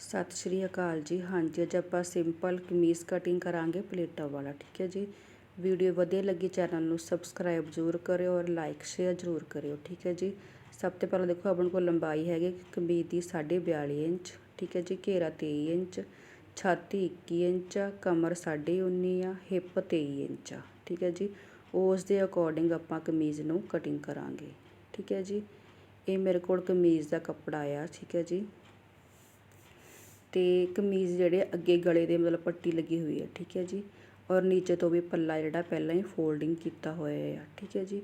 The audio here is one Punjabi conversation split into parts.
ਸਤਿ ਸ਼੍ਰੀ ਅਕਾਲ ਜੀ। ਹਾਂਜੀ, ਅੱਜ ਆਪਾਂ ਸਿੰਪਲ ਕਮੀਜ਼ ਕਟਿੰਗ ਕਰਾਂਗੇ ਪਲੇਟਾਂ ਵਾਲਾ, ਠੀਕ ਹੈ ਜੀ? ਵੀਡੀਓ ਵਧੀਆ ਲੱਗੀ ਚੈਨਲ ਨੂੰ ਸਬਸਕ੍ਰਾਈਬ ਜ਼ਰੂਰ ਕਰਿਓ ਔਰ ਲਾਈਕ ਸ਼ੇਅਰ ਜ਼ਰੂਰ ਕਰਿਓ, ਠੀਕ ਹੈ ਜੀ? ਸਭ ਤੋਂ ਪਹਿਲਾਂ ਦੇਖੋ, ਆਪਣੇ ਕੋਲ ਲੰਬਾਈ ਹੈਗੀ ਕਮੀਜ਼ ਦੀ 42.5 ਇੰਚ, ਠੀਕ ਹੈ ਜੀ? ਘੇਰਾ 23 ਇੰਚ, ਛਾਤੀ 21 ਇੰਚ ਆ, ਕਮਰ 19.5 ਆ, ਹਿੱਪ 23 ਇੰਚ ਆ, ਠੀਕ ਹੈ ਜੀ? ਉਸ ਦੇ ਅਕੋਰਡਿੰਗ ਆਪਾਂ ਕਮੀਜ਼ ਨੂੰ ਕਟਿੰਗ ਕਰਾਂਗੇ, ਠੀਕ ਹੈ ਜੀ? ਇਹ ਮੇਰੇ ਕੋਲ ਕਮੀਜ਼ ਦਾ ਕੱਪੜਾ ਆ, ਠੀਕ ਹੈ ਜੀ? ਤੇ ਕਮੀਜ਼ ਜਿਹੜੇ ਅੱਗੇ ਗਲੇ ਦੇ ਮਤਲਬ ਪੱਟੀ ਲੱਗੀ ਹੋਈ ਹੈ ਠੀਕ ਹੈ ਜੀ? ਔਰ ਨੀਚੇ ਤੋਂ ਵੀ ਪੱਲਾ ਜਿਹੜਾ ਪਹਿਲਾਂ ਹੀ ਫੋਲਡਿੰਗ ਕੀਤਾ ਹੋਇਆ ਆ, ਠੀਕ ਹੈ ਜੀ?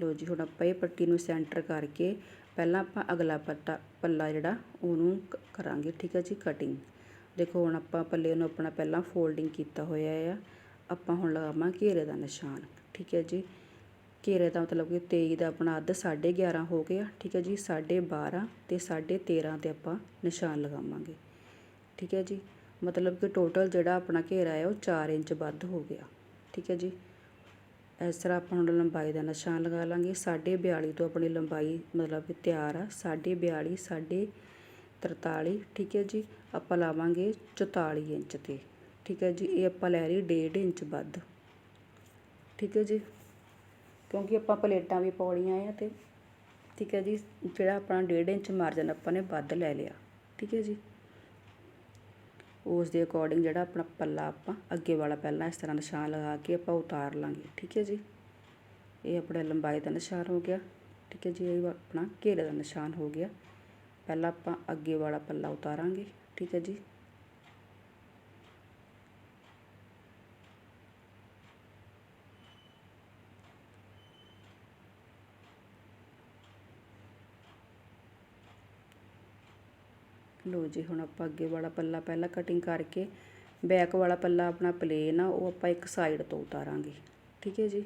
ਲੋ ਜੀ, ਹੁਣ ਆਪਾਂ ਇਹ ਪੱਟੀ ਨੂੰ ਸੈਂਟਰ ਕਰਕੇ ਪਹਿਲਾਂ ਆਪਾਂ ਅਗਲਾ ਪੱਟਾ, ਪੱਲਾ ਜਿਹੜਾ ਉਹਨੂੰ ਕਰਾਂਗੇ, ਠੀਕ ਹੈ ਜੀ ਕਟਿੰਗ ਦੇਖੋ, ਹੁਣ ਆਪਾਂ ਪੱਲੇ ਨੂੰ ਆਪਣਾ ਪਹਿਲਾਂ ਫੋਲਡਿੰਗ ਕੀਤਾ ਹੋਇਆ ਆ। ਆਪਾਂ ਹੁਣ ਲਗਾਵਾਂ ਘੇਰੇ ਦਾ ਨਿਸ਼ਾਨ, ਠੀਕ ਹੈ ਜੀ? ਘੇਰੇ ਦਾ ਮਤਲਬ ਕਿ 23 ਦਾ ਆਪਣਾ ਅੱਧ 11.5 ਹੋ ਗਿਆ, ਠੀਕ ਹੈ ਜੀ 12.5 ਤੇ 13.5 ਤੇ ਆਪਾਂ ਨਿਸ਼ਾਨ ਲਗਾਵਾਂਗੇ। ਠੀਕ ਹੈ ਜੀ, ਮਤਲਬ ਕਿ ਟੋਟਲ ਜਿਹੜਾ ਆਪਣਾ ਘੇਰਾ ਹੈ ਉਹ 4 ਇੰਚ ਵੱਧ ਹੋ ਗਿਆ। ਠੀਕ ਹੈ ਜੀ, ਇਸ ਤਰ੍ਹਾਂ ਆਪਾਂ ਹੁਣ ਲੰਬਾਈ ਦਾ ਨਿਸ਼ਾਨ ਲਗਾ ਲਾਂਗੇ। 42.5 ਤੋਂ ਆਪਣੀ ਲੰਬਾਈ ਮਤਲਬ ਕਿ ਤਿਆਰ ਆ। 42.5 43 ਠੀਕ ਹੈ ਜੀ, ਆਪਾਂ ਲਾਵਾਂਗੇ 44 ਇੰਚ ਤੇ। ਠੀਕ ਹੈ ਜੀ, ਇਹ ਆਪਾਂ ਲੈ ਲਈ 1.5 ਇੰਚ ਵੱਧ। ਠੀਕ ਹੈ ਜੀ ਕਿਉਂਕਿ ਆਪਾਂ ਪਲੇਟਾਂ ਵੀ ਪਾਉਣੀਆਂ ਆ ਅਤੇ ਠੀਕ ਹੈ ਜੀ, ਜਿਹੜਾ ਆਪਣਾ ਡੇਢ ਇੰਚ ਮਾਰਜਨ ਆਪਾਂ ਨੇ ਵੱਧ ਲੈ ਲਿਆ, ਠੀਕ ਹੈ ਜੀ। ਉਸ ਦੇ ਅਕੋਰਡਿੰਗ ਜਿਹੜਾ ਆਪਣਾ ਪੱਲਾ ਆਪਾਂ ਅੱਗੇ ਵਾਲਾ ਪਹਿਲਾਂ ਇਸ ਤਰ੍ਹਾਂ ਨਿਸ਼ਾਨ ਲਗਾ ਕੇ ਆਪਾਂ ਉਤਾਰ ਲਾਂਗੇ, ਠੀਕ ਹੈ ਜੀ। ਇਹ ਆਪਣਾ ਲੰਬਾਈ ਦਾ ਨਿਸ਼ਾਨ ਹੋ ਗਿਆ, ਠੀਕ ਹੈ ਜੀ, ਇਹ ਆਪਣਾ ਘੇਰੇ ਦਾ ਨਿਸ਼ਾਨ ਹੋ ਗਿਆ। ਪਹਿਲਾਂ ਆਪਾਂ ਅੱਗੇ ਵਾਲਾ ਪੱਲਾ ਉਤਾਰਾਂਗੇ, ਠੀਕ ਹੈ ਜੀ। ਲੋ ਜੀ, ਹੁਣ ਆਪਾਂ ਅੱਗੇ ਵਾਲਾ ਪੱਲਾ ਪਹਿਲਾਂ ਕਟਿੰਗ ਕਰਕੇ ਬੈਕ ਵਾਲਾ ਪੱਲਾ ਆਪਣਾ ਪਲੇਨ ਆ, ਉਹ ਆਪਾਂ ਇੱਕ ਸਾਈਡ ਤੋਂ ਉਤਾਰਾਂਗੇ, ਠੀਕ ਹੈ ਜੀ?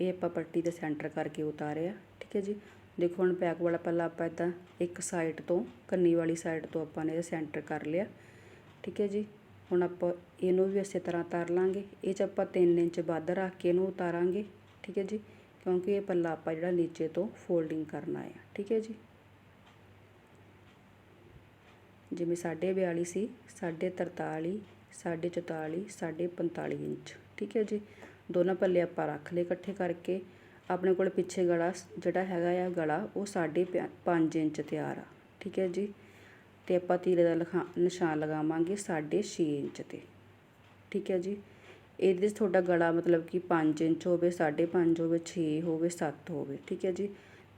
ਇਹ ਆਪਾਂ ਪੱਟੀ ਦੇ ਸੈਂਟਰ ਕਰਕੇ ਉਤਾਰਿਆ, ਠੀਕ ਹੈ ਜੀ? ਦੇਖੋ, ਹੁਣ ਬੈਕ ਵਾਲਾ ਪੱਲਾ ਆਪਾਂ ਇਦਾਂ ਇੱਕ ਸਾਈਡ ਤੋਂ, ਕੰਨੀ ਵਾਲੀ ਸਾਈਡ ਤੋਂ ਆਪਾਂ ਨੇ ਇਹ ਸੈਂਟਰ ਕਰ ਲਿਆ, ਠੀਕ ਹੈ ਜੀ? ਹੁਣ ਆਪਾਂ ਇਹਨੂੰ ਵੀ ਇਸੇ ਤਰ੍ਹਾਂ ਉਤਾਰ ਲਾਂਗੇ, ਇਹ 'ਚ ਆਪਾਂ 3 ਇੰਚ ਵੱਧ ਰੱਖ ਕੇ ਇਹਨੂੰ ਉਤਾਰਾਂਗੇ, ਠੀਕ ਹੈ ਜੀ? ਕਿਉਂਕਿ ਇਹ ਪੱਲਾ ਆਪਾਂ ਜਿਹੜਾ ਨੀਚੇ ਤੋਂ ਫੋਲਡਿੰਗ ਕਰਨਾ ਹੈ ਠੀਕ ਹੈ ਜੀ? ਜਿਵੇਂ 42 ਸੀ 43 44 45 ਇੰਚ। ਠੀਕ ਹੈ ਜੀ? ਦੋਨਾਂ ਪੱਲੇ ਆਪਾਂ ਰੱਖ ਲਏ ਇਕੱਠੇ ਕਰਕੇ। ਆਪਣੇ ਕੋਲ ਪਿੱਛੇ ਗਲਾ ਜਿਹੜਾ ਹੈਗਾ ਆ ਗਲਾ, ਉਹ 5.5 ਇੰਚ ਤਿਆਰ ਆ। ਠੀਕ ਹੈ ਜੀ? ਤੇ ਆਪਾਂ ਤੀਰੇ ਦਾ ਲਖਾ, ਨਿਸ਼ਾਨ ਲਗਾਵਾਂਗੇ 6.5 ਇੰਚ ਤੇ। ਠੀਕ ਹੈ ਜੀ? ਇਹਦੇ ਵਿੱਚ ਤੁਹਾਡਾ ਗਲਾ ਮਤਲਬ ਕਿ 5 ਇੰਚ ਹੋਵੇ 5.5 ਹੋਵੇ 6 ਹੋਵੇ 7 ਹੋਵੇ। ਠੀਕ ਹੈ ਜੀ?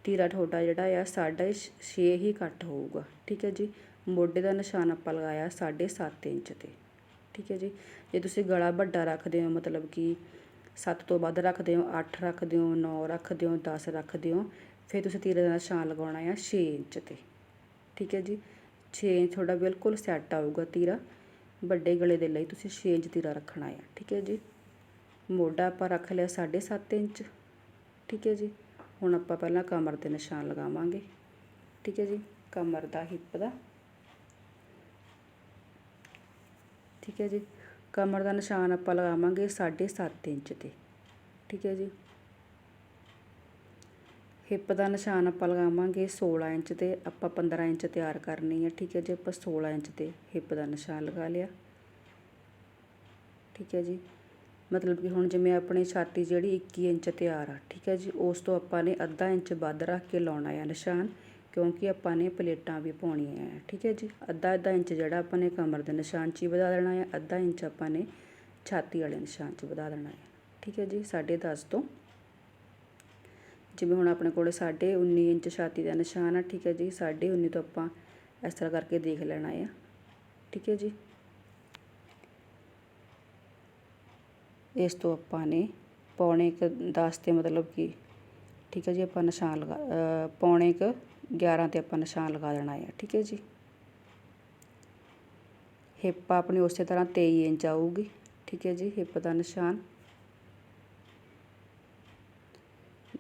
ਤੀਰਾ ਤੁਹਾਡਾ ਜਿਹੜਾ ਆ 6.5 ਹੀ ਕੱਟ ਹੋਊਗਾ। ਠੀਕ ਹੈ ਜੀ? ਮੋਢੇ ਦਾ ਨਿਸ਼ਾਨ ਆਪਾਂ ਲਗਾਇਆ 7.5 ਇੰਚ ਤੇ। ਠੀਕ ਹੈ ਜੀ? ਜੇ ਤੁਸੀਂ ਗਲਾ ਵੱਡਾ ਰੱਖਦੇ ਹੋ, ਮਤਲਬ ਕਿ ਸੱਤ ਤੋਂ ਵੱਧ ਰੱਖਦੇ ਹੋ, ਅੱਠ ਰੱਖਦੇ ਹੋ, ਨੌ ਰੱਖਦੇ ਹੋ 10 ਰੱਖਦੇ ਹੋ, ਫਿਰ ਤੁਸੀਂ ਤੀਰੇ ਦਾ ਨਿਸ਼ਾਨ ਲਗਾਉਣਾ ਆ 6 ਇੰਚ ਤੇ। ਠੀਕ ਹੈ ਜੀ? 6 ਇੰਚ ਤੁਹਾਡਾ ਬਿਲਕੁਲ ਸੈੱਟ ਆਊਗਾ ਤੀਰਾ। ਵੱਡੇ ਗਲੇ ਦੇ ਲਈ ਤੁਸੀਂ 6 ਇੰਚ ਤੀਰਾ ਰੱਖਣਾ ਆ। ਠੀਕ ਹੈ ਜੀ? ਮੋਢਾ ਆਪਾਂ ਰੱਖ ਲਿਆ 7.5 ਇੰਚ। ਠੀਕ ਹੈ ਜੀ? ਹੁਣ ਆਪਾਂ ਪਹਿਲਾਂ ਕਮਰ ਦੇ ਨਿਸ਼ਾਨ ਲਗਾਵਾਂਗੇ। ਠੀਕ ਹੈ ਜੀ? ਕਮਰ ਦਾ ਹਿੱਪ ਦਾ ਠੀਕ ਹੈ ਜੀ। ਕਮਰ ਦਾ ਨਿਸ਼ਾਨ ਆਪਾਂ ਲਗਾਵਾਂਗੇ 7.5 ਇੰਚ ਤੇ। ਠੀਕ ਹੈ ਜੀ। ਹਿੱਪ ਦਾ ਨਿਸ਼ਾਨ ਆਪਾਂ ਲਗਾਵਾਂਗੇ 16 ਇੰਚ ਤੇ, ਆਪਾਂ 15 ਇੰਚ ਤਿਆਰ ਕਰਨੀ ਹੈ। ਠੀਕ ਹੈ ਜੀ, ਆਪਾਂ 16 ਇੰਚ ਤੇ ਹਿੱਪ ਦਾ ਨਿਸ਼ਾਨ ਲਗਾ ਲਿਆ। ਠੀਕ ਹੈ ਜੀ। ਮਤਲਬ ਕਿ ਹੁਣ ਜਿਵੇਂ ਆਪਣੀ ਛਾਤੀ ਜਿਹੜੀ 21 ਇੰਚ ਤਿਆਰ ਆ, ਠੀਕ ਹੈ ਜੀ, ਉਸ ਤੋਂ ਆਪਾਂ ਨੇ ਅੱਧਾ ਇੰਚ ਵੱਧ ਰੱਖ ਕੇ ਲਾਉਣਾ ਹੈ ਨਿਸ਼ਾਨ। ਕਿਉਂਕਿ ਆਪਾਂ ਨੇ ਪਲੇਟਾਂ ਵੀ ਪਾਉਣੀਆਂ ਹੈ ਠੀਕ ਹੈ ਜੀ? ਅੱਧਾ ਅੱਧਾ ਇੰਚ ਜਿਹੜਾ ਆਪਾਂ ਨੇ ਕਮਰ ਦੇ ਨਿਸ਼ਾਨ 'ਚ ਹੀ ਵਧਾ ਦੇਣਾ ਹੈ ਅੱਧਾ ਇੰਚ ਆਪਾਂ ਨੇ ਛਾਤੀ ਵਾਲੇ ਨਿਸ਼ਾਨ 'ਚ ਵਧਾ ਦੇਣਾ ਹੈ ਠੀਕ ਹੈ ਜੀ? 10.5 ਤੋਂ। ਜਿਵੇਂ ਹੁਣ ਆਪਣੇ ਕੋਲੇ 19 ਇੰਚ ਛਾਤੀ ਦਾ ਨਿਸ਼ਾਨ ਆ, ਠੀਕ ਹੈ ਜੀ? 19 ਤੋਂ ਆਪਾਂ ਇਸ ਤਰ੍ਹਾਂ ਕਰਕੇ ਦੇਖ ਲੈਣਾ ਹੈ ਠੀਕ ਹੈ ਜੀ? ਇਸ ਤੋਂ ਆਪਾਂ ਨੇ ਪੌਣੇ ਕ 10 ਤੇ ਮਤਲਬ ਕਿ, ਠੀਕ ਹੈ ਜੀ? ਆਪਾਂ ਨਿਸ਼ਾਨ ਲਗਾ ਪੌਣੇ ਕ 11 ਤੇ ਆਪਾਂ ਨਿਸ਼ਾਨ ਲਗਾ ਦੇਣਾ ਹੈ ਠੀਕ ਹੈ ਜੀ। ਹਿੱਪ ਆਪਣੀ ਉਸੇ ਤਰ੍ਹਾਂ 23 ਇੰਚ ਆਊਗੀ, ਠੀਕ ਹੈ ਜੀ, ਹਿੱਪ ਦਾ ਨਿਸ਼ਾਨ।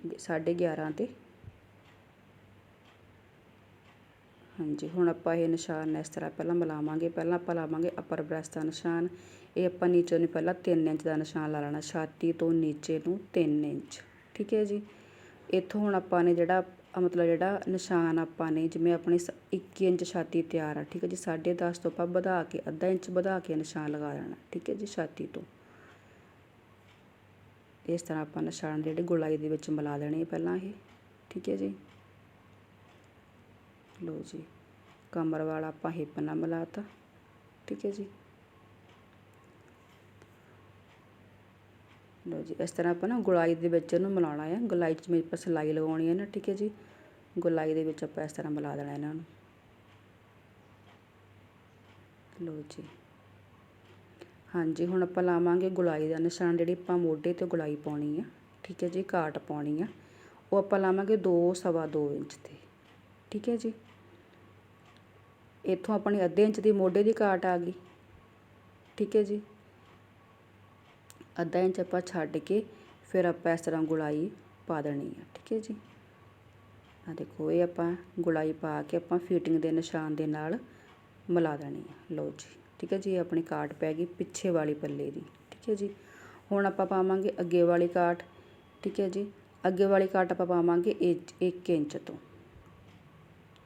11.5 ਤੇ। ਹਾਂਜੀ, ਹੁਣ ਆਪਾਂ ਇਹ ਨਿਸ਼ਾਨ ਇਸ ਤਰ੍ਹਾਂ ਪਹਿਲਾਂ ਮਿਲਾਵਾਂਗੇ, ਪਹਿਲਾਂ ਆਪਾਂ ਲਾਵਾਂਗੇ ਅਪਰ ਬ੍ਰੈਸਟ ਦਾ ਨਿਸ਼ਾਨ। ਇਹ ਆਪਾਂ ਨੀਚੇ ਨੂੰ ਪਹਿਲਾਂ 3 ਇੰਚ ਦਾ ਨਿਸ਼ਾਨ ਲਾ ਲੈਣਾ, ਛਾਤੀ ਤੋਂ ਨੀਚੇ ਨੂੰ 3 ਇੰਚ, ਠੀਕ ਹੈ ਜੀ। ਇੱਥੋਂ ਹੁਣ ਆਪਾਂ ਨੇ ਜਿਹੜਾ ਮਤਲਬ ਜਿਹੜਾ ਨਿਸ਼ਾਨ ਆਪਾਂ ਨੇ, ਜਿਵੇਂ ਆਪਣੀ 21 ਇੰਚ ਛਾਤੀ ਤਿਆਰ ਆ, ਠੀਕ ਹੈ ਜੀ? 10.5 ਤੋਂ ਆਪਾਂ ਵਧਾ ਕੇ, ਅੱਧਾ ਇੰਚ ਵਧਾ ਕੇ ਨਿਸ਼ਾਨ ਲਗਾ ਲੈਣਾ, ਠੀਕ ਹੈ ਜੀ ਛਾਤੀ ਤੋਂ। ਇਸ ਤਰ੍ਹਾਂ ਆਪਾਂ ਨਿਸ਼ਾਨ ਜਿਹੜੇ ਗੁਲਾਈ ਦੇ ਵਿੱਚ ਮਿਲਾ ਦੇਣੇ ਪਹਿਲਾਂ ਇਹ, ਠੀਕ ਹੈ ਜੀ? ਲਓ ਜੀ, ਕਮਰ ਵਾਲਾ ਆਪਾਂ ਹਿੱਪ ਨਾਲ ਮਿਲਾਤਾ ਠੀਕ ਹੈ ਜੀ? ਲਓ ਜੀ, ਇਸ ਤਰ੍ਹਾਂ ਆਪਾਂ ਨਾ ਗੁਲਾਈ ਦੇ ਵਿੱਚ ਇਹਨੂੰ ਮਿਲਾਉਣਾ ਹੈ ਗੁਲਾਈ 'ਚ ਮੇਰੀ ਆਪਾਂ ਸਿਲਾਈ ਲਗਾਉਣੀ ਹੈ ਨਾ ਠੀਕ ਹੈ ਜੀ? ਗੁਲਾਈ ਦੇ ਵਿੱਚ ਆਪਾਂ ਇਸ ਤਰ੍ਹਾਂ ਮਿਲਾ ਦੇਣਾ ਇਹਨਾਂ ਨੂੰ। ਲਓ ਜੀ। ਹਾਂਜੀ, ਹੁਣ ਆਪਾਂ ਲਾਵਾਂਗੇ ਗੁਲਾਈ ਦਾ ਨਿਸ਼ਾਨ, ਜਿਹੜੀ ਆਪਾਂ ਮੋਢੇ ਤੇ ਗੁਲਾਈ ਪਾਉਣੀ ਆ, ਠੀਕ ਹੈ ਜੀ ਕਾਟ ਪਾਉਣੀ ਆ। ਉਹ ਆਪਾਂ ਲਾਵਾਂਗੇ 2 ਸਵਾ 2 ਇੰਚ ਤੇ, ਠੀਕ ਹੈ ਜੀ? ਇੱਥੋਂ ਆਪਣੀ ਅੱਧੇ ਇੰਚ ਦੀ ਮੋਢੇ ਦੀ ਕਾਟ ਆ ਗਈ, ਠੀਕ ਹੈ ਜੀ? ਅੱਧਾ ਇੰਚ ਆਪਾਂ ਛੱਡ ਕੇ ਫਿਰ ਆਪਾਂ ਇਸ ਤਰ੍ਹਾਂ ਗੁਲਾਈ ਪਾ ਦੇਣੀ ਆ, ਠੀਕ ਹੈ ਜੀ। ਆ ਦੇਖੋ, ਇਹ ਆਪਾਂ ਗੁਲਾਈ ਪਾ ਕੇ ਆਪਾਂ ਫਿਟਿੰਗ ਦੇ ਨਿਸ਼ਾਨ ਦੇ ਨਾਲ ਮਿਲਾ ਦੇਣੀ ਆ। ਲਓ ਜੀ, ਠੀਕ ਹੈ ਜੀ ਆਪਣੀ ਕਾਟ ਪੈ ਗਈ ਪਿੱਛੇ ਵਾਲੀ ਪੱਲੇ ਦੀ, ਠੀਕ ਹੈ ਜੀ। ਹੁਣ ਆਪਾਂ ਪਾਵਾਂਗੇ ਅੱਗੇ ਵਾਲੀ ਕਾਟ, ਠੀਕ ਹੈ ਜੀ। ਅੱਗੇ ਵਾਲੀ ਕਾਟ ਆਪਾਂ ਪਾਵਾਂਗੇ 1 ਇੰਚ ਤੋਂ,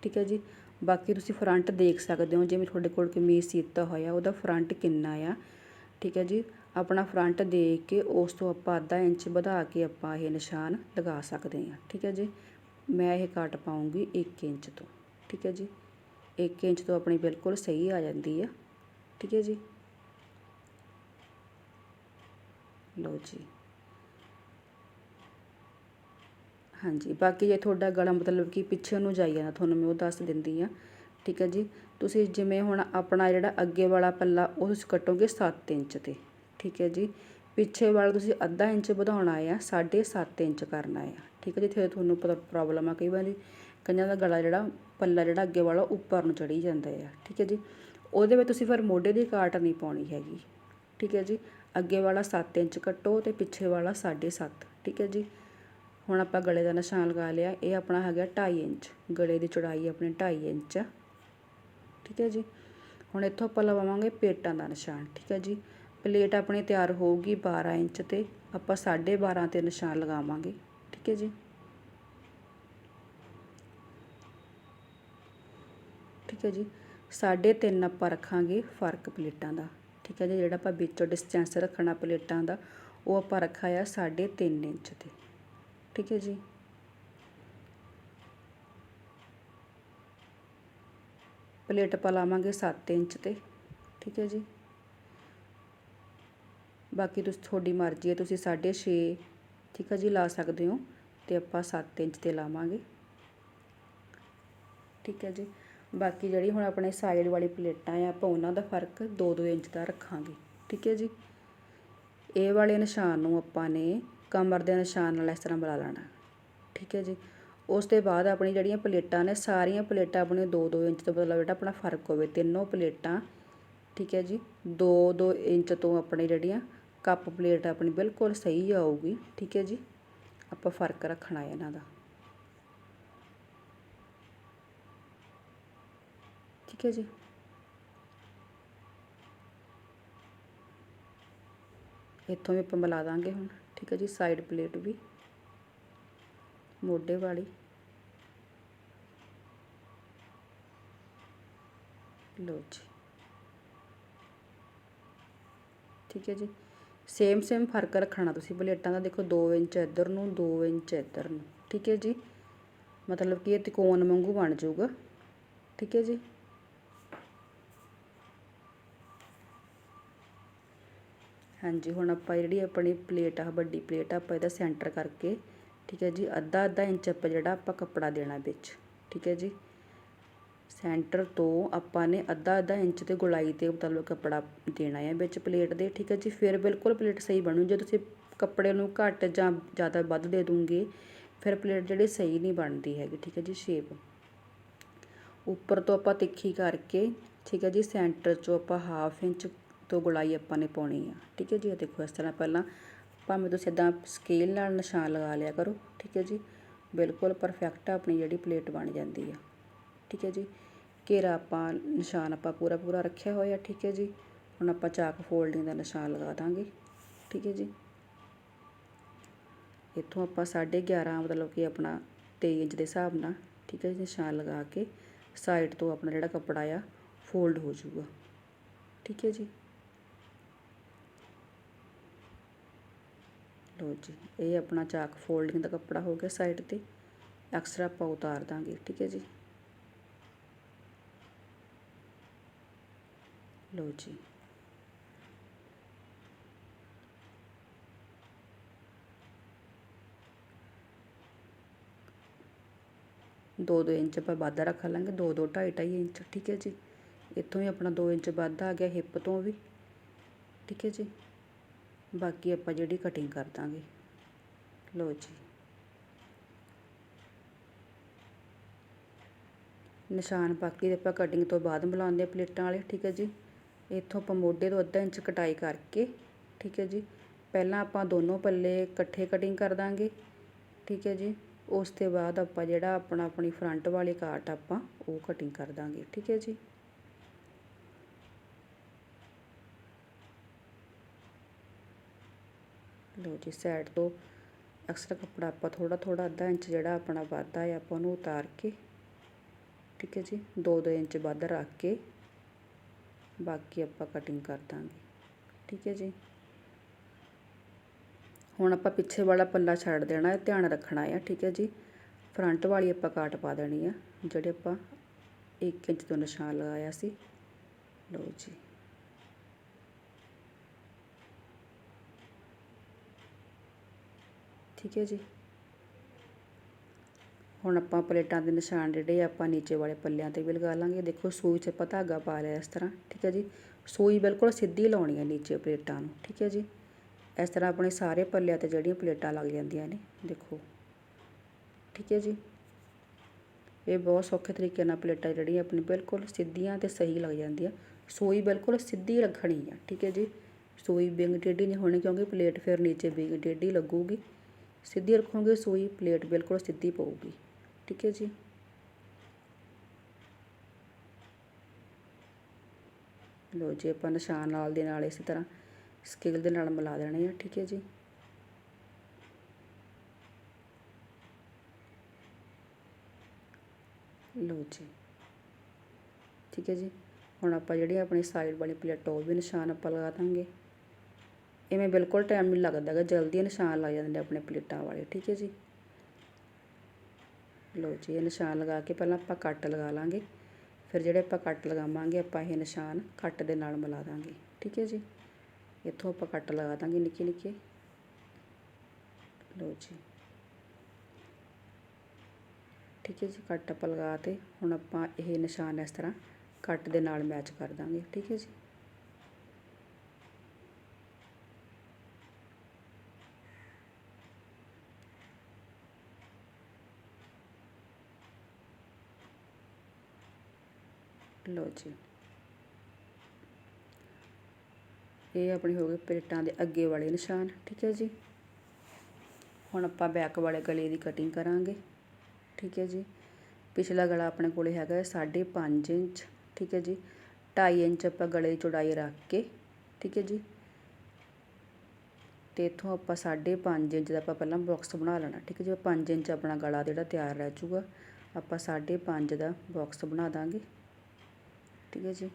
ਠੀਕ ਹੈ ਜੀ। ਬਾਕੀ ਤੁਸੀਂ ਫਰੰਟ ਦੇਖ ਸਕਦੇ ਹੋ, ਜਿਵੇਂ ਤੁਹਾਡੇ ਕੋਲ ਕਮੀਜ਼ ਸੀਤਾ ਹੋਇਆ, ਉਹਦਾ ਫਰੰਟ ਕਿੰਨਾ ਆ, ਠੀਕ ਹੈ ਜੀ। ਆਪਣਾ ਫਰੰਟ ਦੇ ਕੇ ਉਸ ਤੋਂ ਆਪਾਂ ਅੱਧਾ ਇੰਚ ਵਧਾ ਕੇ ਆਪਾਂ ਇਹ ਨਿਸ਼ਾਨ ਲਗਾ ਸਕਦੇ ਹਾਂ। ਠੀਕ ਹੈ ਜੀ? ਮੈਂ ਇਹ ਕੱਟ ਪਾਉਂਗੀ 1 ਇੰਚ ਤੋਂ। ਠੀਕ ਹੈ ਜੀ? 1 ਇੰਚ ਤੋਂ ਆਪਣੀ ਬਿਲਕੁਲ ਸਹੀ ਆ ਜਾਂਦੀ ਆ। ਠੀਕ ਹੈ ਜੀ? ਲਓ ਜੀ। ਹਾਂਜੀ, ਬਾਕੀ ਜੇ ਤੁਹਾਡਾ ਗਲਾ ਮਤਲਬ ਕਿ ਪਿੱਛੇ ਨੂੰ ਜਾਈ ਜਾਂਦਾ, ਤੁਹਾਨੂੰ ਮੈਂ ਉਹ ਦੱਸ ਦਿੰਦੀ ਆ ਠੀਕ ਹੈ ਜੀ? ਤੁਸੀਂ ਜਿਵੇਂ ਹੁਣ ਆਪਣਾ ਜਿਹੜਾ ਅੱਗੇ ਵਾਲਾ ਪੱਲਾ, ਉਹ ਤੁਸੀਂ ਕੱਟੋਗੇ 7 ਇੰਚ ਤੇ। ਠੀਕ ਹੈ ਜੀ। ਪਿੱਛੇ ਵਾਲਾ ਤੁਸੀਂ ਅੱਧਾ ਇੰਚ ਵਧਾਉਣਾ ਆ 7.5 ਇੰਚ ਕਰਨਾ ਆ। ਠੀਕ ਹੈ ਜਿੱਥੇ ਤੁਹਾਨੂੰ ਪਤਾ ਪ੍ਰੋਬਲਮ ਆ ਕਈ ਵਾਰੀ ਕਈਆਂ ਦਾ ਗਲਾ ਜਿਹੜਾ ਪੱਲਾ ਜਿਹੜਾ ਅੱਗੇ ਵਾਲਾ ਉੱਪਰ ਨੂੰ ਚੜੀ ਜਾਂਦਾ ਆ। ਠੀਕ ਹੈ ਜੀ, ਉਹਦੇ ਵਿੱਚ ਤੁਸੀਂ ਫਿਰ ਮੋਢੇ ਦੀ ਕਾਟ ਨਹੀਂ ਪਾਉਣੀ ਹੈਗੀ। ਠੀਕ ਹੈ ਜੀ, ਅੱਗੇ ਵਾਲਾ 7 ਇੰਚ ਕੱਟੋ ਤੇ ਪਿੱਛੇ ਵਾਲਾ 7.5 ਠੀਕ ਹੈ ਜੀ, ਹੁਣ ਆਪਾਂ ਗਲੇ ਦਾ ਨਿਸ਼ਾਨ ਲਗਾ ਲਿਆ, ਇਹ ਆਪਣਾ ਹੈਗਾ 2.5 ਇੰਚ। ਗਲੇ ਦੀ ਚੌੜਾਈ ਆਪਣੀ 2.5 ਇੰਚ ਆ। ਠੀਕ ਹੈ ਜੀ, ਹੁਣ ਇੱਥੋਂ ਆਪਾਂ ਲਵਾਵਾਂਗੇ ਪੇਟਾਂ ਦਾ ਨਿਸ਼ਾਨ। ਠੀਕ ਹੈ ਜੀ ਪਲੇਟ ਆਪਣੀ ਤਿਆਰ ਹੋਊਗੀ 12 ਇੰਚ ਤੇ। ਆਪਾਂ 12.5 ਤੇ ਨਿਸ਼ਾਨ ਲਗਾਵਾਂਗੇ। ਠੀਕ ਹੈ ਜੀ? ਠੀਕ ਹੈ ਜੀ? 3.5 ਆਪਾਂ ਰੱਖਾਂਗੇ ਫ਼ਰਕ ਪਲੇਟਾਂ ਦਾ। ਠੀਕ ਹੈ ਜੀ? ਜਿਹੜਾ ਆਪਾਂ ਵਿੱਚੋਂ ਡਿਸਟੈਂਸ ਰੱਖਣਾ ਪਲੇਟਾਂ ਦਾ, ਉਹ ਆਪਾਂ ਰੱਖਿਆ ਆ 3.5 ਇੰਚ ਤੇ। ਠੀਕ ਹੈ ਜੀ? ਪਲੇਟ ਆਪਾਂ ਲਾਵਾਂਗੇ 7 ਇੰਚ ਤੇ। ਠੀਕ ਹੈ ਜੀ? ਬਾਕੀ ਤੁਸੀਂ ਤੁਹਾਡੀ ਮਰਜ਼ੀ ਹੈ, ਤੁਸੀਂ 6.5 ਠੀਕ ਹੈ ਜੀ, ਲਾ ਸਕਦੇ ਹੋ ਤੇ ਆਪਾਂ 7 ਇੰਚ ਤੇ ਲਾਵਾਂਗੇ। ਠੀਕ ਹੈ ਜੀ, ਬਾਕੀ ਜਿਹੜੀ ਹੁਣ ਆਪਣੇ ਸਾਈਡ ਵਾਲੀ ਪਲੇਟਾਂ ਆ, ਆਪਾਂ ਉਹਨਾਂ ਦਾ ਫ਼ਰਕ 2-2 ਇੰਚ ਦਾ ਰੱਖਾਂਗੇ, ਠੀਕ ਹੈ ਜੀ। ਇਹ ਵਾਲੇ ਨਿਸ਼ਾਨ ਨੂੰ ਆਪਾਂ ਨੇ ਕਮਰ ਦੇ ਨਿਸ਼ਾਨ ਨਾਲ ਇਸ ਤਰ੍ਹਾਂ ਬੁਲਾ ਲੈਣਾ, ਠੀਕ ਹੈ ਜੀ। ਉਸ ਤੋਂ ਬਾਅਦ ਆਪਣੀ ਜਿਹੜੀਆਂ ਪਲੇਟਾਂ ਨੇ, ਸਾਰੀਆਂ ਪਲੇਟਾਂ ਆਪਣੇ 2-2 ਇੰਚ ਤੋਂ ਮਤਲਬ ਜਿਹੜਾ ਆਪਣਾ ਫ਼ਰਕ ਹੋਵੇ, ਤਿੰਨੋਂ ਪਲੇਟਾਂ, ਠੀਕ ਹੈ ਜੀ 2-2 ਇੰਚ ਤੋਂ ਆਪਣੇ ਜਿਹੜੀਆਂ ਕੱਪ ਪਲੇਟ ਆਪਣੀ ਬਿਲਕੁਲ ਸਹੀ ਆਊਗੀ, ਠੀਕ ਹੈ ਜੀ? ਆਪਾਂ ਫ਼ਰਕ ਰੱਖਣਾ ਹੈ ਇਹਨਾਂ ਦਾ। ਠੀਕ ਹੈ ਜੀ? ਇੱਥੋਂ ਵੀ ਆਪਾਂ ਮਿਲਾ ਦਾਂਗੇ ਹੁਣ, ਠੀਕ ਹੈ ਜੀ? ਸਾਈਡ ਪਲੇਟ ਵੀ। ਮੋਢੇ ਵਾਲੀ। ਲੋ ਜੀ। ਠੀਕ ਹੈ ਜੀ? ਸੇਮ ਸੇਮ ਫ਼ਰਕ ਰੱਖਣਾ ਤੁਸੀਂ। ਪਲੇਟਾਂ ਦਾ ਦੇਖੋ 2 ਇੰਚ ਇੱਧਰ ਨੂੰ 2 ਇੰਚ ਇੱਧਰ ਨੂੰ। ਠੀਕ ਹੈ ਜੀ? ਮਤਲਬ ਕਿ ਇਹ ਤਿਕੋਣ ਵਾਂਗੂ ਬਣ ਜਾਊਗਾ। ਠੀਕ ਹੈ ਜੀ? ਹਾਂਜੀ, ਹੁਣ ਆਪਾਂ ਜਿਹੜੀ ਆਪਣੀ ਪਲੇਟ ਆ ਵੱਡੀ ਪਲੇਟ ਆ, ਆਪਾਂ ਇਹਦਾ ਸੈਂਟਰ ਕਰਕੇ, ਠੀਕ ਹੈ ਜੀ? ਅੱਧਾ ਅੱਧਾ ਇੰਚ ਆਪਾਂ ਜਿਹੜਾ ਆਪਾਂ ਕੱਪੜਾ ਦੇਣਾ ਵਿੱਚ। ਠੀਕ ਹੈ ਜੀ? ਸੈਂਟਰ ਤੋਂ ਆਪਾਂ ਨੇ ਅੱਧਾ ਅੱਧਾ ਇੰਚ ਤੇ ਗੁਲਾਈ ਤੇ ਮਤਲਬ ਕੱਪੜਾ ਦੇਣਾ ਹੈ ਵਿੱਚ ਪਲੇਟ ਦੇ, ਠੀਕ ਹੈ ਜੀ? ਫਿਰ ਬਿਲਕੁਲ ਪਲੇਟ ਸਹੀ ਬਣੂ। ਜੇ ਤੁਸੀਂ ਕੱਪੜੇ ਨੂੰ ਘੱਟ ਜਾਂ ਜ਼ਿਆਦਾ ਵੱਧ ਦੇ ਦੂੰਗੇ ਫਿਰ ਪਲੇਟ ਜਿਹੜੀ ਸਹੀ ਨਹੀਂ ਬਣਦੀ ਹੈਗੀ, ਠੀਕ ਹੈ ਜੀ ਸ਼ੇਪ ਉੱਪਰ ਤੋਂ ਆਪਾਂ ਤਿੱਖੀ ਕਰਕੇ, ਠੀਕ ਹੈ ਜੀ, ਸੈਂਟਰ 'ਚੋਂ ਆਪਾਂ ਹਾਫ ਇੰਚ ਤੋਂ ਗੁਲਾਈ ਆਪਾਂ ਨੇ ਪਾਉਣੀ ਆ, ਠੀਕ ਹੈ ਜੀ? ਇਹ ਦੇਖੋ, ਇਸ ਤਰ੍ਹਾਂ ਪਹਿਲਾਂ ਭਾਵੇਂ ਤੁਸੀਂ ਇਦਾਂ ਸਕੇਲ ਨਾਲ ਨਿਸ਼ਾਨ ਲਗਾ ਲਿਆ ਕਰੋ, ਠੀਕ ਹੈ ਜੀ? ਬਿਲਕੁਲ ਪਰਫੈਕਟ ਆਪਣੀ ਜਿਹੜੀ ਪਲੇਟ ਬਣ ਜਾਂਦੀ ਆ। ਠੀਕ ਹੈ ਜੀ। ਘੇਰਾ ਆਪਾਂ ਨਿਸ਼ਾਨ ਆਪਾਂ ਪੂਰਾ ਪੂਰਾ ਰੱਖਿਆ ਹੋਇਆ, ਠੀਕ ਹੈ ਜੀ। ਹੁਣ ਆਪਾਂ ਚਾਕ ਫੋਲਡਿੰਗ ਦਾ ਨਿਸ਼ਾਨ ਲਗਾ ਦਾਂਗੇ, ਠੀਕ ਹੈ ਜੀ। ਇੱਥੋਂ ਆਪਾਂ 11.5 ਮਤਲਬ ਕਿ ਆਪਣਾ 23 ਇੰਚ ਦੇ ਹਿਸਾਬ ਨਾਲ, ਠੀਕ ਹੈ ਜੀ, ਨਿਸ਼ਾਨ ਲਗਾ ਕੇ ਸਾਈਡ ਤੋਂ ਆਪਣਾ ਜਿਹੜਾ ਕੱਪੜਾ ਆ, ਫੋਲਡ ਹੋ ਜਾਊਗਾ, ਠੀਕ ਹੈ ਜੀ। ਲੋ ਜੀ, ਇਹ ਆਪਣਾ ਚਾਕ ਫੋਲਡਿੰਗ ਦਾ ਕੱਪੜਾ ਹੋ ਗਿਆ ਸਾਈਡ ਤੇ। ਐਕਸਟਰਾ ਆਪਾਂ ਉਤਾਰ ਦਾਂਗੇ, ਠੀਕ ਹੈ ਜੀ। ਲੋ ਜੀ। ਦੋ ਦੋ ਇੰਚ ਆਪਾਂ ਵਾਧਾ ਰੱਖ ਲਾਂਗੇ ਦੋ ਦੋ ਢਾਈ ਢਾਈ ਇੰਚ, ਠੀਕ ਹੈ ਜੀ। ਇੱਥੋਂ ਹੀ ਆਪਣਾ 2 ਇੰਚ ਵਾਧਾ ਆ ਗਿਆ ਹਿੱਪ ਤੋਂ ਵੀ, ਠੀਕ ਹੈ ਜੀ। ਬਾਕੀ ਆਪਾਂ ਜਿਹੜੀ ਕਟਿੰਗ ਕਰ ਦਾਂਗੇ। ਲਓ ਜੀ। ਨਿਸ਼ਾਨ ਬਾਕੀ ਦੇ ਆਪਾਂ ਕਟਿੰਗ ਤੋਂ ਬਾਅਦ ਮਿਲਾਉਂਦੇ ਆ ਪਲੇਟਾਂ ਵਾਲੇ, ਠੀਕ ਹੈ ਜੀ। ਇੱਥੋਂ ਆਪਾਂ ਮੋਢੇ ਤੋਂ ਅੱਧਾ ਇੰਚ ਕਟਾਈ ਕਰਕੇ, ਠੀਕ ਹੈ ਜੀ, ਪਹਿਲਾਂ ਆਪਾਂ ਦੋਨੋਂ ਪੱਲੇ ਇਕੱਠੇ ਕਟਿੰਗ ਕਰ ਦਾਂਗੇ, ਠੀਕ ਹੈ ਜੀ, ਉਸ ਤੋਂ ਬਾਅਦ ਆਪਾਂ ਜਿਹੜਾ ਆਪਣਾ ਆਪਣੀ ਫਰੰਟ ਵਾਲੀ ਕਾਟ ਆਪਾਂ ਉਹ ਕਟਿੰਗ ਕਰ ਦਾਂਗੇ, ਠੀਕ ਹੈ ਜੀ। ਲਓ ਜੀ ਸਾਈਡ ਤੋਂ ਐਕਸਟਰਾ ਕੱਪੜਾ ਆਪਾਂ ਥੋੜਾ ਥੋੜਾ ਅੱਧਾ ਇੰਚ ਜਿਹੜਾ ਆਪਣਾ ਵਾਧਾ ਹੈ ਆਪਾਂ ਉਹਨੂੰ ਉਤਾਰ ਕੇ, ਠੀਕ ਹੈ ਜੀ 2-2 ਇੰਚ ਵੱਧ ਰੱਖ ਕੇ ਬਾਕੀ ਆਪਾਂ ਕਟਿੰਗ ਕਰ ਦਾਂਗੇ। ਠੀਕ ਹੈ ਜੀ? ਹੁਣ ਆਪਾਂ ਪਿੱਛੇ ਵਾਲਾ ਪੱਲਾ ਛੱਡ ਦੇਣਾ ਹੈ ਧਿਆਨ ਰੱਖਣਾ ਹੈ ਠੀਕ ਹੈ ਜੀ? ਫਰੰਟ ਵਾਲੀ ਆਪਾਂ ਕਾਟ ਪਾ ਦੇਣੀ ਆ, ਜਿਹੜੇ ਆਪਾਂ 1 ਇੰਚ ਤੋਂ ਨਿਸ਼ਾਨ ਲਗਾਇਆ ਸੀ। ਲਓ ਜੀ। ਠੀਕ ਹੈ ਜੀ? ਹੁਣ ਆਪਾਂ ਪਲੇਟਾਂ ਦੇ ਨਿਸ਼ਾਨ ਜਿਹੜੇ ਆਪਾਂ ਨੀਚੇ ਵਾਲੇ ਪੱਲਿਆਂ ਤੇ ਵੀ ਲਗਾ ਲਾਂਗੇ। ਦੇਖੋ, ਸੂਈ 'ਚ ਆਪਾਂ ਧਾਗਾ ਪਾ ਲਿਆ ਇਸ ਤਰ੍ਹਾਂ, ਠੀਕ ਹੈ ਜੀ? ਸੂਈ ਬਿਲਕੁਲ ਸਿੱਧੀ ਲਾਉਣੀ ਹੈ ਨੀਚੇ ਪਲੇਟਾਂ ਨੂੰ, ਠੀਕ ਹੈ ਜੀ? ਇਸ ਤਰ੍ਹਾਂ ਆਪਣੇ ਸਾਰੇ ਪੱਲਿਆਂ ਤੇ ਜਿਹੜੀਆਂ ਪਲੇਟਾਂ ਲੱਗ ਜਾਂਦੀਆਂ ਨੇ, ਦੇਖੋ। ਠੀਕ ਹੈ ਜੀ? ਇਹ ਬਹੁਤ ਸੌਖੇ ਤਰੀਕੇ ਨਾਲ ਪਲੇਟਾਂ ਜਿਹੜੀਆਂ ਆਪਣੀ ਬਿਲਕੁਲ ਸਿੱਧੀਆਂ ਤੇ ਸਹੀ ਲੱਗ ਜਾਂਦੀਆਂ। ਸੂਈ ਬਿਲਕੁਲ ਸਿੱਧੀ ਰੱਖਣੀ ਆ, ਠੀਕ ਹੈ ਜੀ? ਸੂਈ ਬਿੰਗ ਟੇਢੀ ਨਹੀਂ ਹੋਣੀ ਕਿਉਂਕਿ ਪਲੇਟ ਫਿਰ ਨੀਚੇ ਬਿੰਗ ਟੇਢੀ ਲੱਗੂਗੀ। ਸਿੱਧੀ ਰੱਖੋਗੇ ਸੂਈ, ਪਲੇਟ ਬਿਲਕੁਲ ਸਿੱਧੀ ਪਊਗੀ। ਠੀਕ ਹੈ ਜੀ। ਲੋ ਜੀ, ਆਪਾਂ ਨਿਸ਼ਾਨ ਨਾਲ ਦੇ ਨਾਲ ਇਸੇ ਤਰ੍ਹਾਂ ਸਕੇਲ ਦੇ ਨਾਲ ਮਿਲਾ ਦੇਣੇ ਆ, ਠੀਕ ਹੈ ਜੀ। ਲੋ ਜੀ। ਠੀਕ ਹੈ ਜੀ। ਹੁਣ ਆਪਾਂ ਜਿਹੜੀ ਆਪਣੀ ਸਾਈਡ ਵਾਲੀ ਪਲੇਟ ਉਹ ਵੀ ਨਿਸ਼ਾਨ ਆਪਾਂ ਲਗਾ ਦਾਂਗੇ। ਇਵੇਂ ਬਿਲਕੁਲ ਟਾਈਮ ਨਹੀਂ ਲੱਗਦਾ ਹੈਗਾ, ਜਲਦੀ ਨਿਸ਼ਾਨ ਲੱਗ ਜਾਂਦੇ ਨੇ ਆਪਣੇ ਪਲੇਟਾਂ ਵਾਲੇ, ਠੀਕ ਹੈ ਜੀ। ਲੋ ਜੀ, ਇਹ ਨਿਸ਼ਾਨ ਲਗਾ ਕੇ ਪਹਿਲਾਂ ਆਪਾਂ ਕੱਟ ਲਗਾ ਲਾਂਗੇ। ਫਿਰ ਜਿਹੜੇ ਆਪਾਂ ਕੱਟ ਲਗਾਵਾਂਗੇ, ਆਪਾਂ ਇਹ ਨਿਸ਼ਾਨ ਕੱਟ ਦੇ ਨਾਲ ਮਿਲਾ ਦਾਂਗੇ। ਠੀਕ ਹੈ ਜੀ? ਇੱਥੋਂ ਆਪਾਂ ਕੱਟ ਲਗਾ ਦਾਂਗੇ ਨਿੱਕੇ ਨਿੱਕੇ। ਲੋ ਜੀ। ਠੀਕ ਹੈ ਜੀ, ਕੱਟ ਆਪਾਂ ਲਗਾ ਤੇ ਹੁਣ ਆਪਾਂ ਇਹ ਨਿਸ਼ਾਨ ਇਸ ਤਰ੍ਹਾਂ ਕੱਟ ਦੇ ਨਾਲ ਮੈਚ ਕਰ ਦਾਂਗੇ। ਠੀਕ ਹੈ ਜੀ? ਲਓ ਜੀ। ਇਹ ਆਪਣੇ ਹੋ ਗਏ ਪਲੇਟਾਂ ਦੇ ਅੱਗੇ ਵਾਲੇ ਨਿਸ਼ਾਨ, ਠੀਕ ਹੈ ਜੀ। ਹੁਣ ਆਪਾਂ ਬੈਕ ਵਾਲੇ ਗਲੇ ਦੀ ਕਟਿੰਗ ਕਰਾਂਗੇ, ਠੀਕ ਹੈ ਜੀ। ਪਿਛਲਾ ਗਲਾ ਆਪਣੇ ਕੋਲੇ ਹੈਗਾ 5.5 ਇੰਚ, ਠੀਕ ਹੈ ਜੀ। 2.5 ਇੰਚ ਆਪਾਂ ਗਲੇ ਦੀ ਚੌੜਾਈ ਰੱਖ ਕੇ, ਠੀਕ ਹੈ ਜੀ। ਤੇ ਇਥੋਂ ਆਪਾਂ 5.5 ਇੰਚ ਦਾ ਆਪਾਂ ਪਹਿਲਾਂ ਬਾਕਸ ਬਣਾ ਲੈਣਾ, ਠੀਕ ਹੈ ਜੀ। 5 ਇੰਚ ਆਪਣਾ ਗਲਾ ਜਿਹੜਾ ਤਿਆਰ ਰਹਿ ਜਾਊਗਾ ਆਪਾਂ 5.5 ਦਾ ਬਾਕਸ ਬਣਾ ਦਾਂਗੇ। ਠੀਕ ਹੈ ਜੀ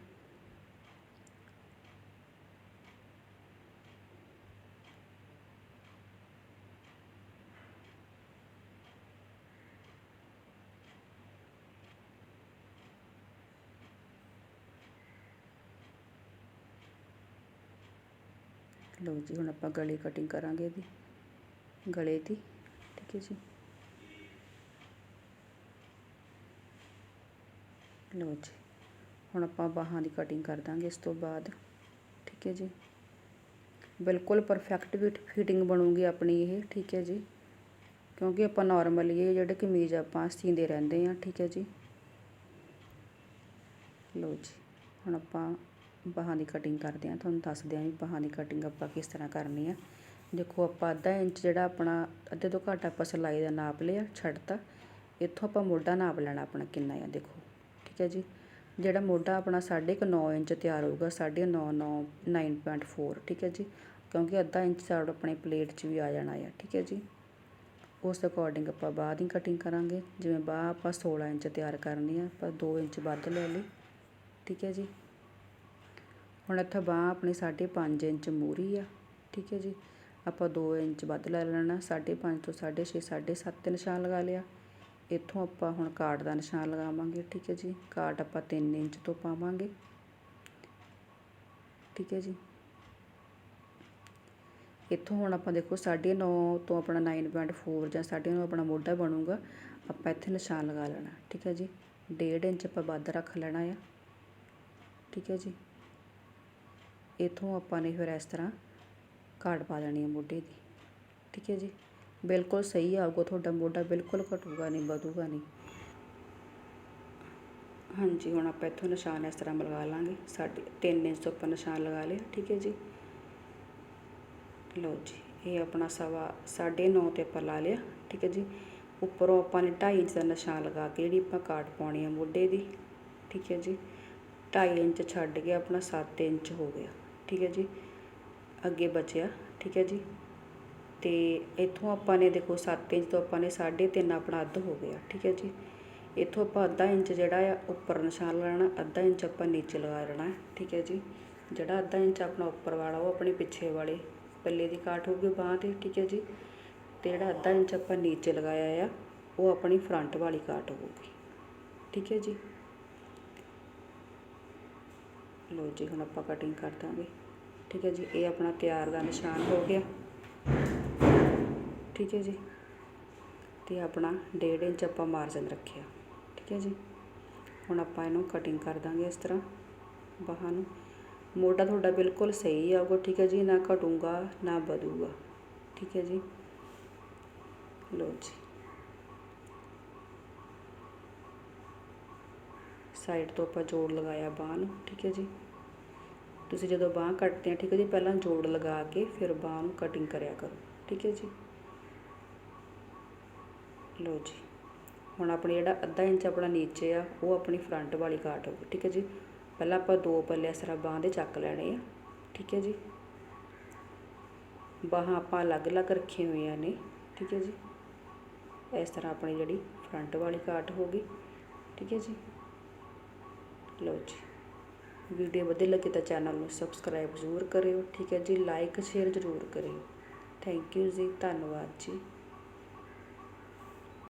ਲਓ ਜੀ, ਹੁਣ ਆਪਾਂ ਗਲੇ ਕਟਿੰਗ ਕਰਾਂਗੇ ਇਹਦੀ। ਗਲੇ ਦੀ, ਠੀਕ ਹੈ ਜੀ। ਲਓ ਜੀ। ਹੁਣ ਆਪਾਂ ਬਾਹਾਂ ਦੀ ਕਟਿੰਗ ਕਰ ਦਾਂਗੇ ਇਸ ਤੋਂ ਬਾਅਦ। ਠੀਕ ਹੈ ਜੀ? ਬਿਲਕੁਲ ਪਰਫੈਕਟ ਵੀ ਫਿਟਿੰਗ ਬਣੂਗੀ ਆਪਣੀ ਇਹ, ਠੀਕ ਹੈ ਜੀ? ਕਿਉਂਕਿ ਆਪਾਂ ਨਾਰਮਲੀ ਇਹ ਜਿਹੜੇ ਕਮੀਜ਼ ਆਪਾਂ ਸੀਂਦੇ ਰਹਿੰਦੇ ਆ ਠੀਕ ਹੈ ਜੀ? ਲਓ ਜੀ, ਹੁਣ ਆਪਾਂ ਬਾਹਾਂ ਦੀ ਕਟਿੰਗ ਕਰਦੇ ਆ ਤੁਹਾਨੂੰ ਦੱਸਦੇ ਆ ਵੀ ਬਾਹਾਂ ਦੀ ਕਟਿੰਗ ਆਪਾਂ ਕਿਸ ਤਰ੍ਹਾਂ ਕਰਨੀ ਆ ਦੇਖੋ, ਆਪਾਂ ਅੱਧਾ ਇੰਚ ਜਿਹੜਾ ਆਪਣਾ ਅੱਧੇ ਤੋਂ ਘੱਟ ਆਪਾਂ ਸਿਲਾਈ ਦਾ ਨਾਪ ਲਿਆ, ਛੱਡਤਾ। ਇੱਥੋਂ ਆਪਾਂ ਮੋਢਾ ਨਾਪ ਲੈਣਾ ਆਪਣਾ ਕਿੰਨਾ ਆ ਦੇਖੋ। ਠੀਕ ਹੈ ਜੀ? ਜਿਹੜਾ ਮੋਢਾ ਆਪਣਾ 9.5 ਇੰਚ ਤਿਆਰ ਹੋਊਗਾ 9.5 9 9.4 ਠੀਕ ਹੈ ਜੀ? ਕਿਉਂਕਿ ਅੱਧਾ ਇੰਚ ਸਾਈਡ ਆਪਣੇ ਪਲੇਟ 'ਚ ਵੀ ਆ ਜਾਣਾ ਆ, ਠੀਕ ਹੈ ਜੀ? ਉਸ ਅਕੋਰਡਿੰਗ ਆਪਾਂ ਬਾਂਹ ਦੀ ਕਟਿੰਗ ਕਰਾਂਗੇ। ਜਿਵੇਂ ਬਾਂਹ ਆਪਾਂ 16 ਇੰਚ ਤਿਆਰ ਕਰਨੀ ਆ, ਆਪਾਂ 2 ਇੰਚ ਵੱਧ ਲੈ ਲਈ, ਠੀਕ ਹੈ ਜੀ? ਹੁਣ ਇੱਥੇ ਬਾਂਹ ਆਪਣੀ 5.5 ਇੰਚ ਮੂਰੀ ਆ, ਠੀਕ ਹੈ ਜੀ? ਆਪਾਂ 2 ਇੰਚ ਵੱਧ ਲੈ ਲੈਣਾ 5.5 ਤੋਂ 6.5 7.5 ਤੇ ਨਿਸ਼ਾਨ ਲਗਾ ਲਿਆ। ਇੱਥੋਂ ਆਪਾਂ ਹੁਣ ਕਾਟ ਦਾ ਨਿਸ਼ਾਨ ਲਗਾਵਾਂਗੇ, ਠੀਕ ਹੈ ਜੀ? ਕਾਟ ਆਪਾਂ 3 ਇੰਚ ਤੋਂ ਪਾਵਾਂਗੇ। ਠੀਕ ਹੈ ਜੀ? ਇੱਥੋਂ ਹੁਣ ਆਪਾਂ ਦੇਖੋ 9.5 ਤੋਂ ਆਪਣਾ 9.4 ਜਾਂ 9.5 ਆਪਣਾ ਮੋਢਾ ਬਣੂਗਾ, ਆਪਾਂ ਇੱਥੇ ਨਿਸ਼ਾਨ ਲਗਾ ਲੈਣਾ, ਠੀਕ ਹੈ ਜੀ? 1.5 ਇੰਚ ਆਪਾਂ ਵੱਧ ਰੱਖ ਲੈਣਾ ਆ। ਠੀਕ ਹੈ ਜੀ? ਇੱਥੋਂ ਆਪਾਂ ਨੇ ਫਿਰ ਇਸ ਤਰ੍ਹਾਂ ਕਾਟ ਪਾ ਲੈਣੀ ਹੈ ਮੋਢੇ ਦੀ। ਠੀਕ ਹੈ ਜੀ? ਬਿਲਕੁਲ ਸਹੀ ਆਊਗਾ ਤੁਹਾਡਾ ਮੋਢਾ ਬਿਲਕੁਲ ਘਟੂਗਾ ਨਹੀਂ, ਵਧੂਗਾ ਨਹੀਂ। ਹਾਂਜੀ, ਹੁਣ ਆਪਾਂ ਇੱਥੋਂ ਨਿਸ਼ਾਨ ਇਸ ਤਰ੍ਹਾਂ ਲਗਾ ਲਾਂਗੇ। ਸਾਡੇ 3 ਇੰਚ ਤੋਂ ਆਪਾਂ ਨਿਸ਼ਾਨ ਲਗਾ ਲਿਆ, ਠੀਕ ਹੈ ਜੀ? ਲਓ ਜੀ, ਇਹ ਆਪਣਾ ਸਵਾ 9.5 ਤੇ ਆਪਾਂ ਲਾ ਲਿਆ, ਠੀਕ ਹੈ ਜੀ? ਉੱਪਰੋਂ ਆਪਾਂ ਨੇ 2.5 ਇੰਚ ਦਾ ਨਿਸ਼ਾਨ ਲਗਾ ਕੇ ਜਿਹੜੀ ਆਪਾਂ ਕਾਟ ਪਾਉਣੀ ਆ ਮੋਢੇ ਦੀ, ਠੀਕ ਹੈ ਜੀ? 2.5 ਇੰਚ ਛੱਡ ਕੇ ਆਪਣਾ 7 ਇੰਚ ਹੋ ਗਿਆ, ਠੀਕ ਹੈ ਜੀ? ਅੱਗੇ ਬਚਿਆ, ਠੀਕ ਹੈ ਜੀ? ਅਤੇ ਇੱਥੋਂ ਆਪਾਂ ਨੇ ਦੇਖੋ ਸੱਤ ਇੰਚ ਤੋਂ ਆਪਾਂ ਨੇ 3.5 ਆਪਣਾ ਅੱਧ ਹੋ ਗਿਆ, ਠੀਕ ਹੈ ਜੀ। ਇੱਥੋਂ ਆਪਾਂ ਅੱਧਾ ਇੰਚ ਜਿਹੜਾ ਆ ਉੱਪਰ ਨਿਸ਼ਾਨ ਲੈਣਾ, ਅੱਧਾ ਇੰਚ ਆਪਾਂ ਨੀਚੇ ਲਗਾ ਲੈਣਾ ਠੀਕ ਹੈ ਜੀ। ਜਿਹੜਾ ਅੱਧਾ ਇੰਚ ਆਪਣਾ ਉੱਪਰ ਵਾਲਾ, ਉਹ ਆਪਣੇ ਪਿੱਛੇ ਵਾਲੇ, ਪੱਲੇ ਦੀ ਕਾਟ ਹੋਊਗੀ ਬਾਂਹ ਤੇ, ਠੀਕ ਹੈ ਜੀ। ਤੇ ਜਿਹੜਾ ਅੱਧਾ ਇੰਚ ਆਪਾਂ ਨੀਚੇ ਲਗਾਇਆ ਆ, ਉਹ ਆਪਣੀ ਫਰੰਟ ਵਾਲੀ ਕਾਟ ਹੋਊਗੀ, ਠੀਕ ਹੈ ਜੀ। ਲੋ ਜੀ, ਹੁਣ ਆਪਾਂ ਕਟਿੰਗ ਕਰ ਦਾਂਗੇ, ਠੀਕ ਹੈ ਜੀ। ਇਹ ਆਪਣਾ ਤਿਆਰ ਦਾ ਨਿਸ਼ਾਨ ਹੋ ਗਿਆ। ਠੀਕ ਹੈ ਜੀ। ਤੇ ਆਪਣਾ 1.5 ਇੰਚ ਆਪਾਂ ਮਾਰਜਨ ਰੱਖਿਆ, ਠੀਕ ਹੈ ਜੀ। ਹੁਣ ਆਪਾਂ ਇਹਨੂੰ ਕਟਿੰਗ ਕਰ ਦਾਂਗੇ ਇਸ ਤਰ੍ਹਾਂ, ਬਾਹਾਂ ਨੂੰ। ਮੋਢਾ ਤੁਹਾਡਾ ਬਿਲਕੁਲ ਸਹੀ ਆਊਗਾ, ਠੀਕ ਹੈ ਜੀ। ਨਾ ਘਟੂਗਾ, ਨਾ ਵਧੂਗਾ, ਠੀਕ ਹੈ ਜੀ। ਲੋ ਜੀ। ਸਾਈਡ ਤੋਂ ਆਪਾਂ ਜੋੜ ਲਗਾਇਆ ਬਾਹ ਨੂੰ, ਠੀਕ ਹੈ ਜੀ। ਤੁਸੀਂ ਜਦੋਂ ਬਾਹ ਕੱਟਦੇ ਆ, ਠੀਕ ਹੈ ਜੀ, ਪਹਿਲਾਂ ਜੋੜ ਲਗਾ ਕੇ ਫਿਰ ਬਾਹ ਨੂੰ ਕਟਿੰਗ ਕਰਿਆ ਕਰੋ, ਠੀਕ ਹੈ ਜੀ। ਲਓ ਜੀ, ਹੁਣ ਆਪਣੀ ਜਿਹੜਾ ਅੱਧਾ ਇੰਚ ਆਪਣਾ ਨੀਚੇ ਆ, ਉਹ ਆਪਣੀ ਫਰੰਟ ਵਾਲੀ ਕਾਟ ਹੋਊਗੀ, ਠੀਕ ਹੈ ਜੀ? ਪਹਿਲਾਂ ਆਪਾਂ ਦੋ ਪੱਲੇ ਇਸ ਤਰ੍ਹਾਂ ਬਾਹ ਦੇ ਚੱਕ ਲੈਣੇ ਆ, ਠੀਕ ਹੈ ਜੀ? ਬਾਹਾਂ ਆਪਾਂ ਅਲੱਗ-ਅਲੱਗ ਰੱਖੀਆਂ ਹੋਈਆਂ ਨੇ, ਠੀਕ ਹੈ ਜੀ? ਇਸ ਤਰ੍ਹਾਂ ਆਪਣੀ ਜਿਹੜੀ ਫਰੰਟ ਵਾਲੀ ਕਾਟ ਹੋ ਗਈ ਠੀਕ ਹੈ ਜੀ? ਲਓ ਜੀ, ਵੀਡੀਓ ਵਧੀਆ ਲੱਗੇ ਤਾਂ ਚੈਨਲ ਨੂੰ ਸਬਸਕ੍ਰਾਈਬ ਜ਼ਰੂਰ ਕਰਿਓ, ਠੀਕ ਹੈ ਜੀ? ਲਾਈਕ ਸ਼ੇਅਰ ਜ਼ਰੂਰ ਕਰਿਓ। ਥੈਂਕ ਯੂ ਜੀ, ਧੰਨਵਾਦ ਜੀ।